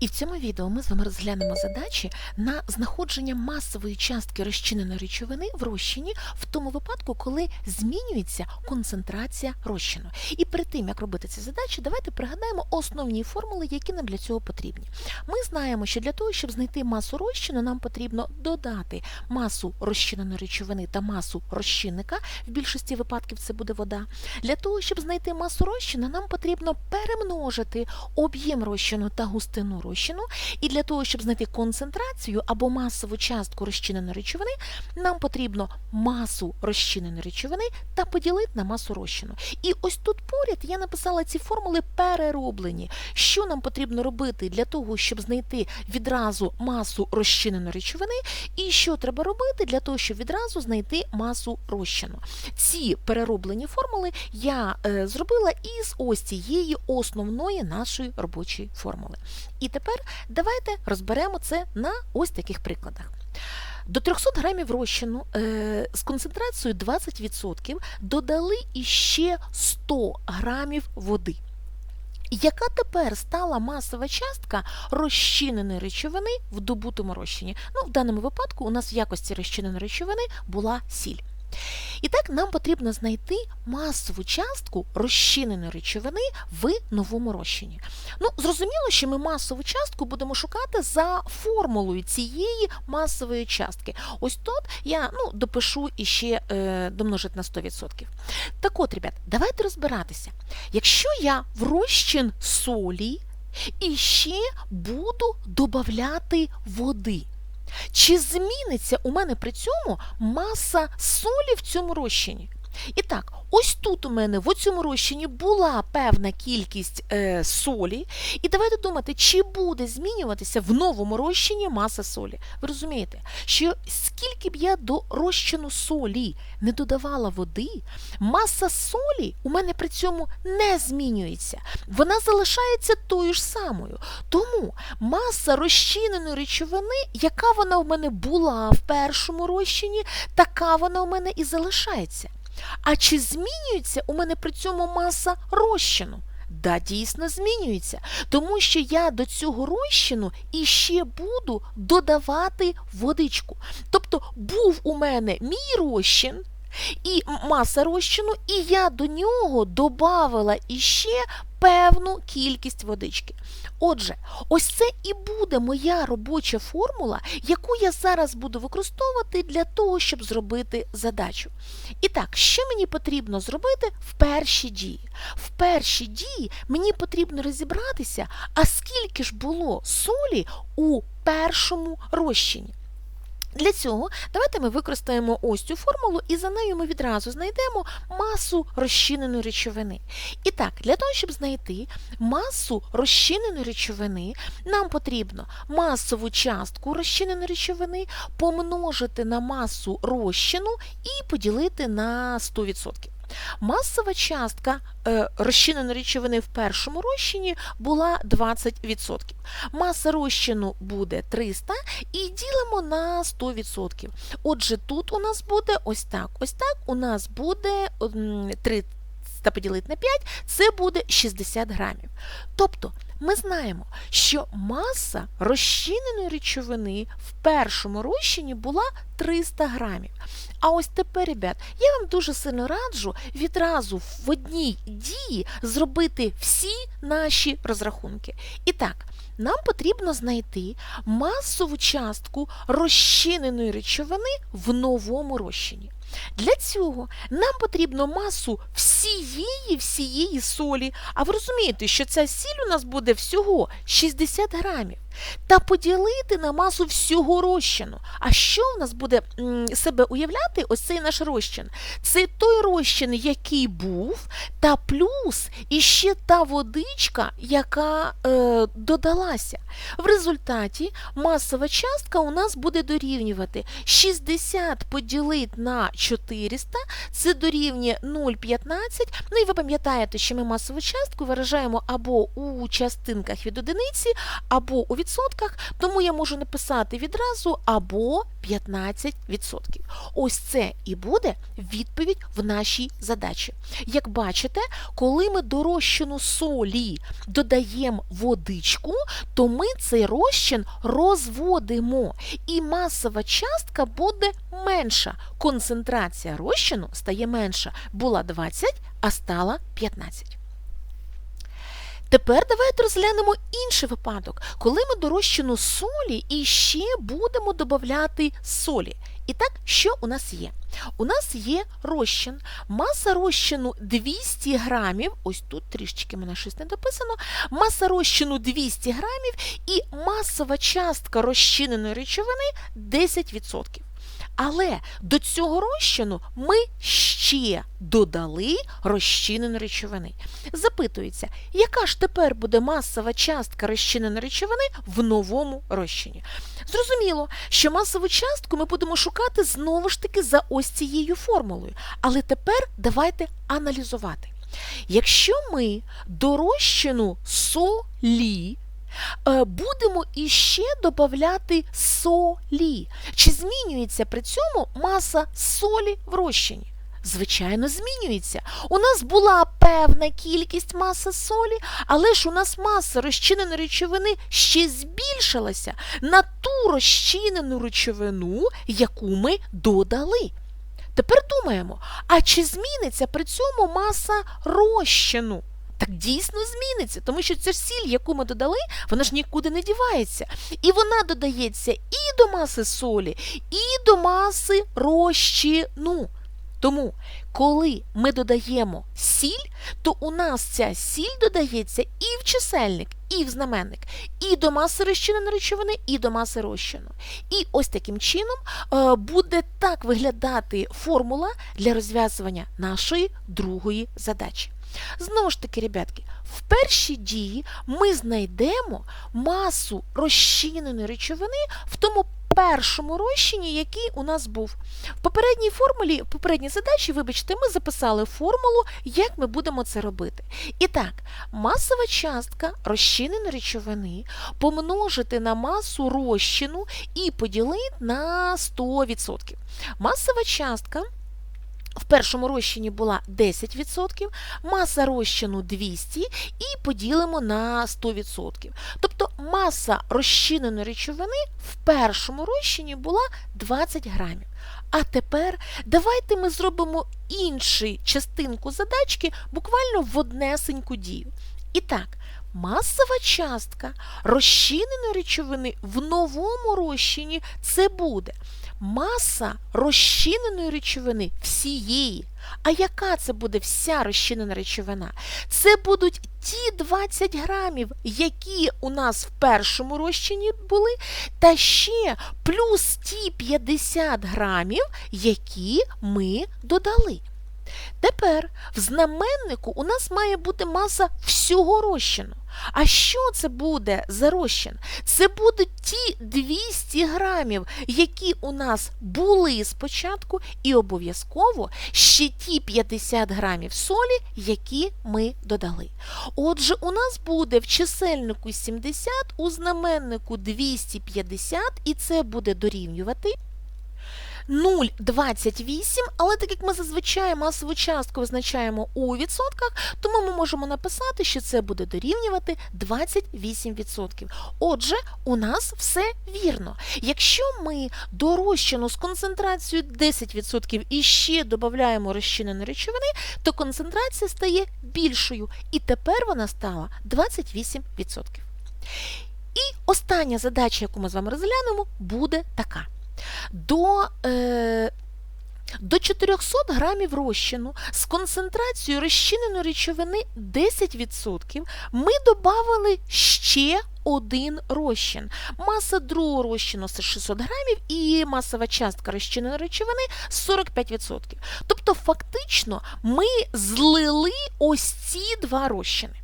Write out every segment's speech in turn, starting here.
І в цьому відео ми з вами розглянемо задачі на знаходження масової частки розчиненої речовини в розчині в тому випадку, коли змінюється концентрація розчину. І перед тим, як робити ці задачі, давайте пригадаємо основні формули, які нам для цього потрібні. Ми знаємо, що для того, щоб знайти масу розчину, нам потрібно додати масу розчиненої речовини та масу розчинника. В більшості випадків це буде вода. Для того, щоб знайти масу розчину, нам потрібно перемножити об'єм розчину та густину розчину. І для того, щоб знайти концентрацію або масову частку розчиненої речовини, нам потрібно масу розчиненої речовини та поділити на масу розчину. І ось тут поряд я написала ці формули перероблені. Що нам потрібно робити для того, щоб знайти відразу масу розчиненої речовини, і що треба робити для того, щоб відразу знайти масу розчину. Ці перероблені формули я е, зробила із ось цієї основної нашої робочої формули. І тепер давайте розберемо це на ось таких прикладах. До 300 грамів розчину е, з концентрацією 20% додали іще 100 грамів води. Яка тепер стала масова частка розчиненої речовини в добутому розчині? Ну, в даному випадку у нас в якості розчиненої речовини була сіль. І так нам потрібно знайти масову частку розчиненої речовини в новому розчині. Ну, зрозуміло, що ми масову частку будемо шукати за формулою цієї масової частки. Ось тут я ну, допишу іще е, домножити на 100%. Так от, ребят, давайте розбиратися. Якщо я в розчин солі і ще буду додати води. Чи зміниться у мене при цьому маса солі в цьому розчині? І так, ось тут у мене в цьому розчині була певна кількість е, солі. І давайте думати, чи буде змінюватися в новому розчині маса солі. Ви розумієте, що скільки б я до розчину солі не додавала води, маса солі у мене при цьому не змінюється. Вона залишається тою ж самою. Тому маса розчиненої речовини, яка вона у мене була в першому розчині, така вона у мене і залишається. А чи змінюється у мене при цьому маса розчину? Да, дійсно змінюється, тому що я до цього розчину іще буду додавати водичку. Тобто був у мене мій розчин і маса розчину, і я до нього додавала іще певну кількість водички. Отже, ось це і буде моя робоча формула, яку я зараз буду використовувати для того, щоб зробити задачу. І так, що мені потрібно зробити в першій дії? В першій дії мені потрібно розібратися, а скільки ж було солі у першому розчині. Для цього давайте ми використаємо ось цю формулу, і за нею ми відразу знайдемо масу розчиненої речовини. І так, для того, щоб знайти масу розчиненої речовини, нам потрібно масову частку розчиненої речовини помножити на масу розчину і поділити на 100%. Масова частка е, розчиненої речовини в першому розчині була 20%. Маса розчину буде 300 і ділимо на 100%. Отже, тут у нас буде ось так. Ось так у нас буде 300 поділити на 5, це буде 60 грамів. Тобто, ми знаємо, що маса розчиненої речовини в першому розчині була 300 грамів. А ось тепер, ребят, я вам дуже сильно раджу відразу в одній дії зробити всі наші розрахунки. І так, нам потрібно знайти масову частку розчиненої речовини в новому розчині. Для цього нам потрібно масу всієї всієї солі. А ви розумієте, що ця сіль у нас буде всього 60 грамів. Та поділити на масу всього розчину. А що в нас буде себе уявляти ось цей наш розчин? Це той розчин, який був, та плюс іще та водичка, яка е, додалася. В результаті масова частка у нас буде дорівнювати 60 поділити на 400, це дорівнює 0,15. Ну і ви пам'ятаєте, що ми масову частку виражаємо або у частинках від одиниці, або у відсотках тому я можу написати відразу або 15%. Ось це і буде відповідь в нашій задачі. Як бачите, коли ми до розчину солі додаємо водичку, то ми цей розчин розводимо, і масова частка буде менша. Концентрація розчину стає менша. Була 20, а стала 15. Тепер давайте розглянемо інший випадок, коли ми до солі і ще будемо додати солі. І так, що у нас є? У нас є розчин, маса розчину 200 грамів, ось тут трішечки мене щось не дописано, маса розчину 200 грамів і масова частка розчиненої речовини 10%. Але до цього розчину ми ще додали розчиненої речовини. Запитується, яка ж тепер буде масова частка розчиненої речовини в новому розчині? Зрозуміло, що масову частку ми будемо шукати знову ж таки за ось цією формулою. Але тепер давайте аналізувати. Якщо ми до розчину солі будемо іще додати солі. Чи змінюється при цьому маса солі в розчині? Звичайно, змінюється. У нас була певна кількість маси солі, але ж у нас маса розчиненої речовини ще збільшилася на ту розчинену речовину, яку ми додали. Тепер думаємо, а чи зміниться при цьому маса розчину? Так дійсно зміниться, тому що ця сіль, яку ми додали, вона ж нікуди не дівається. І вона додається і до маси солі, і до маси розчину. Тому, коли ми додаємо сіль, то у нас ця сіль додається і в чисельник, і в знаменник, і до маси розчиненої речовини, і до маси розчину. І ось таким чином е, буде так виглядати формула для розв'язування нашої другої задачі. Знову ж таки, ребятки, в першій дії ми знайдемо масу розчиненої речовини в тому першому розчині, який у нас був. В попередній формулі, в попередній задачі, вибачте, ми записали формулу, як ми будемо це робити. І так, масова частка розчиненої речовини помножити на масу розчину і поділити на 100%. Масова частка. В першому розчині була 10%, маса розчину 200 і поділимо на 100%. Тобто маса розчиненої речовини в першому розчині була 20 грамів. А тепер давайте ми зробимо іншу частинку задачки буквально в однесеньку дію. І так, масова частка розчиненої речовини в новому розчині це буде маса розчиненої речовини всієї. А яка це буде вся розчинена речовина? Це будуть ті 20 грамів, які у нас в першому розчині були, та ще плюс ті 50 грамів, які ми додали. Тепер в знаменнику у нас має бути маса всього розчину. А що це буде за розчин? Це будуть ті 200 грамів, які у нас були спочатку, і обов'язково ще ті 50 грамів солі, які ми додали. Отже, у нас буде в чисельнику 70, у знаменнику 250, і це буде дорівнювати. 0,28, але так як ми зазвичай масову частку визначаємо у відсотках, тому ми можемо написати, що це буде дорівнювати 28%. Отже, у нас все вірно. Якщо ми до з концентрацією 10% і ще додаємо розчиненої речовини, то концентрація стає більшою. І тепер вона стала 28%. І остання задача, яку ми з вами розглянемо, буде така. До е, до 400 грамів розчину з концентрацією розчиненої речовини 10% ми додали ще один розчин. Маса другого розчину це 600 грамів і масова частка розчиненої речовини 45%. Тобто, фактично, ми злили ось ці два розчини.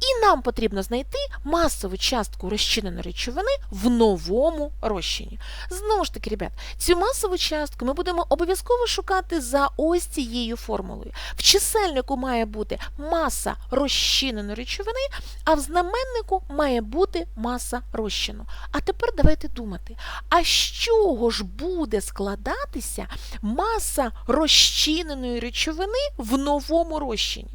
І нам потрібно знайти масову частку розчиненої речовини в новому розчині. Знову ж таки, ребят, цю масову частку ми будемо обов'язково шукати за ось цією формулою. В чисельнику має бути маса розчиненої речовини, а в знаменнику має бути маса розчину. А тепер давайте думати, а з чого ж буде складатися маса розчиненої речовини в новому розчині?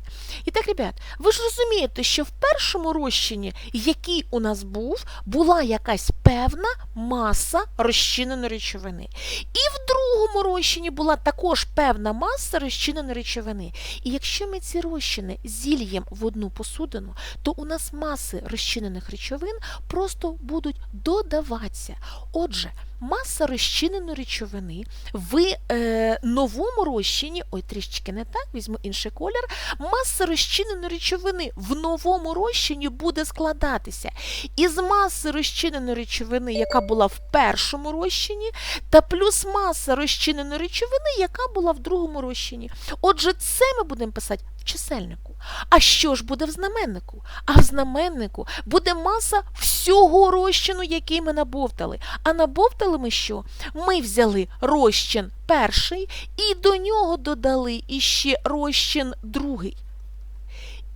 І так, ребят, ви ж розумієте, що в першому розчині, який у нас був, була якась певна маса розчиненої речовини. І в другому розчині була також певна маса розчиненої речовини. І якщо ми ці розчини зільємо в одну посудину, то у нас маси розчинених речовин просто будуть додаватися. Отже, маса розчиненої речовини в е, новому розчині, ой, трішечки не так, візьму інший колір, маса розчиненої речовини в новому розчині буде складатися із маси розчиненої речовини, яка була в першому розчині, та плюс маса розчиненої речовини, яка була в другому розчині. Отже, це ми будемо писати в чисельнику. А що ж буде в знаменнику? А в знаменнику буде маса всього розчину, який ми набовтали. А набовтали ми що? Ми взяли розчин перший і до нього додали іще розчин другий.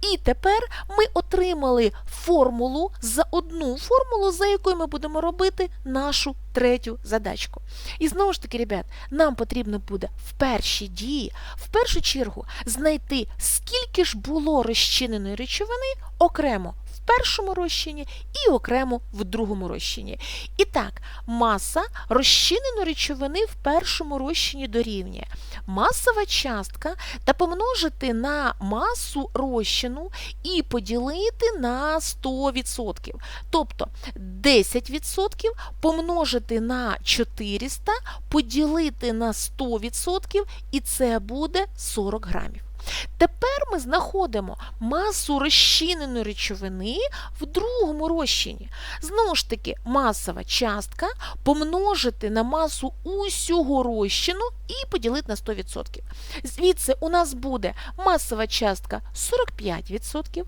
І тепер ми отримали формулу за одну формулу, за якою ми будемо робити нашу третю задачку. І знову ж таки, ребят, нам потрібно буде в першій дії, в першу чергу, знайти, скільки ж було розчиненої речовини окремо першому розчині і окремо в другому розчині. І так, маса розчиненої речовини в першому розчині дорівнює масова частка та помножити на масу розчину і поділити на 100%. Тобто 10% помножити на 400, поділити на 100%, і це буде 40 грамів. Тепер ми знаходимо масу розчиненої речовини в другому розчині. Знову ж таки, масова частка помножити на масу усього розчину і поділити на 100%. Звідси у нас буде масова частка 45%.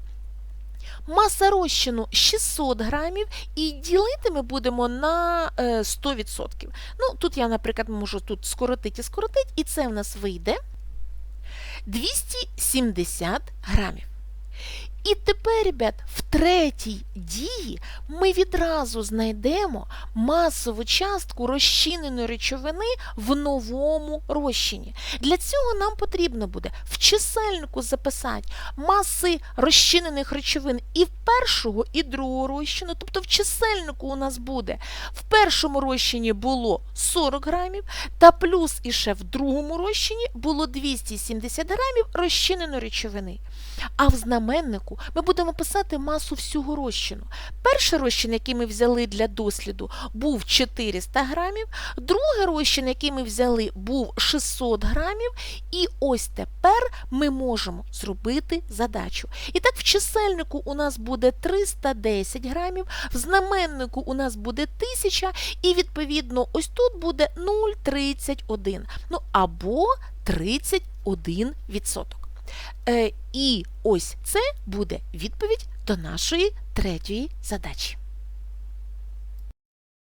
Маса розчину 600 грамів, і ділити ми будемо на е, 100%. Ну, Тут я, наприклад, можу тут скоротити і скоротити, і це в нас вийде 270 грамів. І тепер, ребят, в третій дії ми відразу знайдемо масову частку розчиненої речовини в новому розчині. Для цього нам потрібно буде в чисельнику записати маси розчинених речовин і в першого, і другого розчину. Тобто в чисельнику у нас буде в першому розчині було 40 грамів, та плюс іще в другому розчині було 270 грамів розчиненої речовини. А в знаменнику ми будемо писати масу всього розчину. Перший розчин, який ми взяли для досліду, був 400 грамів, другий розчин, який ми взяли, був 600 грамів. І ось тепер ми можемо зробити задачу. І так, в чисельнику у нас буде 310 грамів, в знаменнику у нас буде 1000, і відповідно ось тут буде 0,31. Ну або 31%. Е, І ось це буде відповідь до нашої третьої задачі.